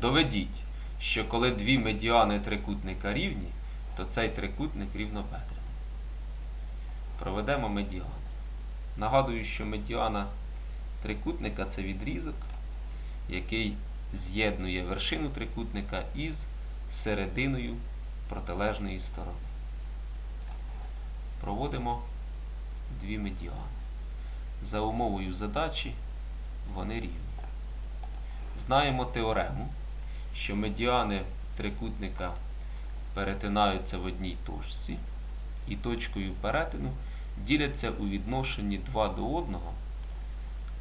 Доведіть, що коли дві медіани трикутника рівні, то цей трикутник рівнобедрений. Проведемо медіани. Нагадую, що медіана трикутника це відрізок, який з'єднує вершину трикутника із серединою протилежної сторони. Проводимо дві медіани. За умовою задачі вони рівні. Знаємо теорему, що медіани трикутника перетинаються в одній точці і точкою перетину діляться у відношенні 2 до 1,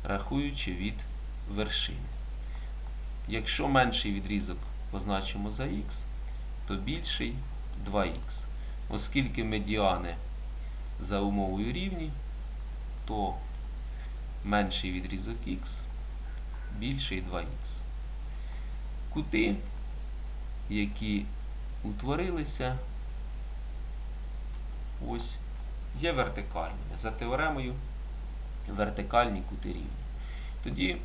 рахуючи від вершини. Якщо менший відрізок позначимо за х, то більший 2х. Оскільки медіани за умовою рівні, то менший відрізок х більший 2х. Кути, які утворилися, ось, є вертикальними. За теоремою вертикальні кути рівні. Тоді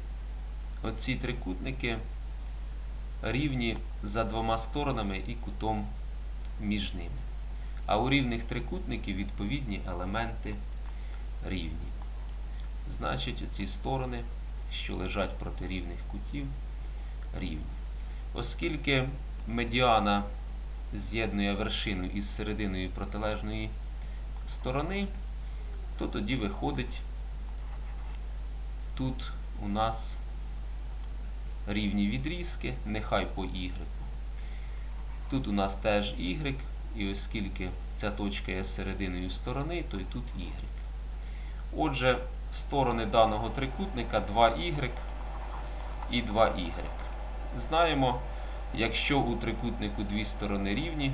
оці трикутники рівні за двома сторонами і кутом між ними. А у рівних трикутників відповідні елементи рівні. Значить, оці сторони, що лежать проти рівних кутів, рівні. Оскільки медіана з'єднує вершину із серединою протилежної сторони, то тоді виходить тут у нас рівні відрізки, нехай по y. Тут у нас теж y, і оскільки ця точка є серединою сторони, то і тут y. Отже, сторони даного трикутника 2y і 2y. Знаємо, якщо у трикутнику дві сторони рівні,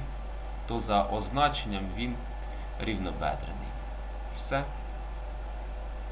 то за означенням він рівнобедрений. Все.